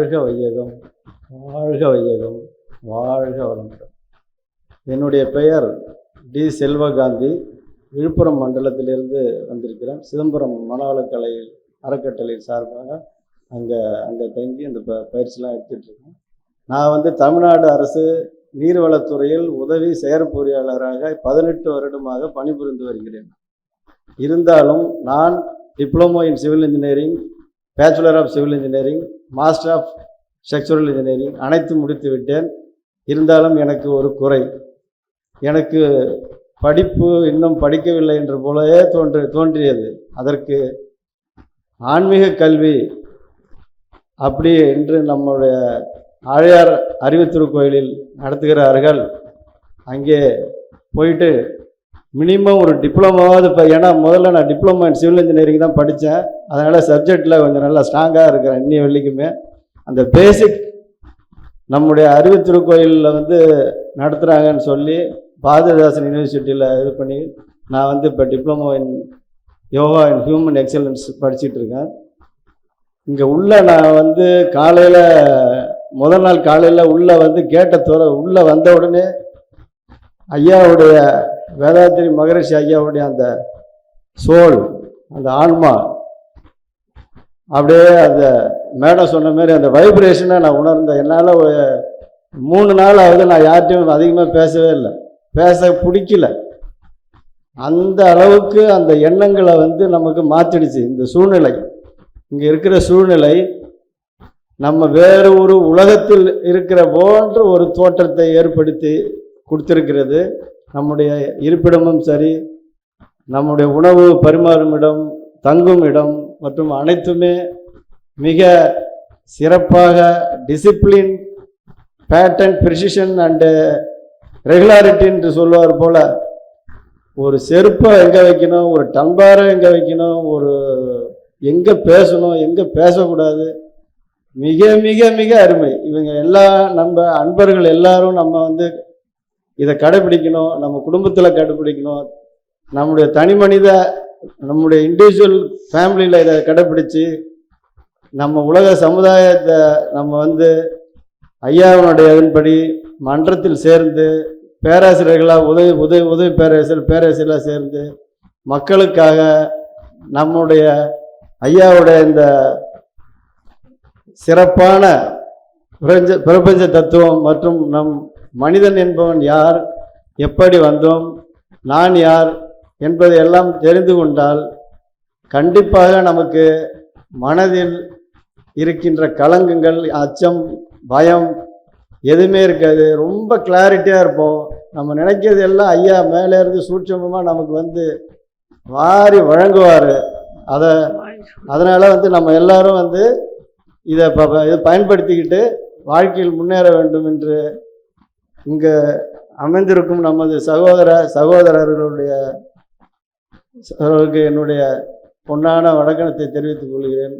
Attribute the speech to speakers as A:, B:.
A: வாழ்க வையகம் வாழ்க வையகம் வாழ்க வளமுடன். என்னுடைய பெயர் டி. செல்வகாந்தி. விழுப்புரம் மண்டலத்திலிருந்து வந்திருக்கிறேன். சிதம்பரம் மனவளக்கலை அறக்கட்டளை சார்பாக அங்கே அங்கே தங்கி அந்த ப பயிற்சிலாம் எடுத்துகிட்டு இருக்கேன். நான் வந்து தமிழ்நாடு அரசு நீர்வளத்துறையில் உதவி செயற்பொறியாளராக பதினெட்டு வருடமாக பணிபுரிந்து வருகிறேன். இருந்தாலும் நான் diploma in civil engineering bachelor of civil engineering master of structural engineering அனைத்து முடித்து விட்டேன். இருந்தாலும் எனக்கு ஒரு குறை. எனக்கு படிப்பு இன்னும் படிக்கவில்லை என்ற போலவே தோன்று தோன்றியது. அதற்கு ஆன்மீக கல்வி அப்படி என்று நம்முடைய ஆழியார் அறிவுத்திருக்கோயிலில் நடத்துகிறார்கள். அங்கே போயிட்டு மினிமம் ஒரு டிப்ளமாவது இப்போ ஏன்னா முதல்ல நான் டிப்ளமோ இன் சிவில் இன்ஜினியரிங் தான் படித்தேன் அதனால் சப்ஜெக்டில் கொஞ்சம் நல்லா ஸ்ட்ராங்காக இருக்கிறேன் இன்னி வெள்ளிக்குமே அந்த பேசிக் நம்முடைய அறிவுத்திருக்கோயிலில் வந்து நடத்துகிறாங்கன்னு சொல்லி பாரதிதாசன் யூனிவர்சிட்டியில் இது பண்ணி நான் வந்து இப்போ diploma in yoga in human excellence படிச்சுட்டு இருக்கேன். இங்கே உள்ளே நான் வந்து காலையில் முதல் நாள் காலையில் உள்ளே வந்து கேட்ட துற உள்ளே வந்த உடனே ஐயாவுடைய வேதாத்திரி மகரிஷி ஐயாவுடைய அந்த சோல் அந்த ஆன்மா அப்படியே அந்த மேடம் சொன்ன மாதிரி அந்த வைப்ரேஷனை நான் உணர்ந்தேன். என்னால் மூணு நாள் ஆகுது நான் யார்கிட்டையும் அதிகமாக பேசவே இல்லை. பேச பிடிக்கல. அந்த அளவுக்கு அந்த எண்ணங்களை வந்து நமக்கு மாற்றிடுச்சு இந்த சூழ்நிலை. இங்கே இருக்கிற சூழ்நிலை நம்ம வேறு ஒரு உலகத்தில் இருக்கிற போன்ற ஒரு தோற்றத்தை ஏற்படுத்தி கொடுத்திருக்கிறது. நம்முடைய இருப்பிடமும் சரி நம்முடைய உணவு பரிமாறும் இடம் தங்கும் இடம் மற்றும் அனைத்துமே மிக சிறப்பாக discipline pattern precision and regularity என்று சொல்லுவார் போல ஒரு செருப்பை எங்கே வைக்கணும் ஒரு டம்பாரை எங்கே வைக்கணும் ஒரு எங்கே பேசணும் எங்கே பேசக்கூடாது. மிக மிக மிக அருமை. இவங்க எல்லா நம்ம அன்பர்கள் எல்லாரும் நம்ம வந்து இதை கடைபிடிக்கணும் நம்ம குடும்பத்தில் கடைபிடிக்கணும். நம்முடைய தனி மனித நம்முடைய இண்டிவிஜுவல் ஃபேமிலியில் இதை கடைபிடிச்சு நம்ம உலக சமுதாயத்தை நம்ம வந்து ஐயாவினுடைய இதன்படி மன்றத்தில் சேர்ந்து பேராசிரியர்களாக உதவி உதவி உதவி பேராசிரியர் பேராசிரியர்களாக சேர்ந்து மக்களுக்காக நம்முடைய ஐயாவுடைய இந்த சிறப்பான பிரபஞ்ச பிரபஞ்ச தத்துவம் மற்றும் நம் மனிதன் என்பவன் யார்? எப்படி வந்தோம்? நான் யார்? என்பதை எல்லாம் தெரிந்து கொண்டால் கண்டிப்பாக நமக்கு மனதில் இருக்கின்ற கலங்கங்கள் அச்சம் பயம் எதுவுமே இருக்காது. ரொம்ப கிளாரிட்டியாக இருப்போம். நம்ம நினைக்கிறது எல்லாம் ஐயா மேலே இருந்து சூட்சமமாக நமக்கு வந்து வாரி வழங்குவார். அதை அதனால் வந்து நம்ம எல்லாரும் வந்து இதை ப- இதை பயன்படுத்திக்கிட்டு வாழ்க்கையில் முன்னேற வேண்டும் என்று இங்கே அமைந்திருக்கும் நமது சகோதர சகோதரர்களுடைய அவர்களுக்கு என்னுடைய பொன்னான வணக்கத்தை தெரிவித்துக் கொள்கிறேன்.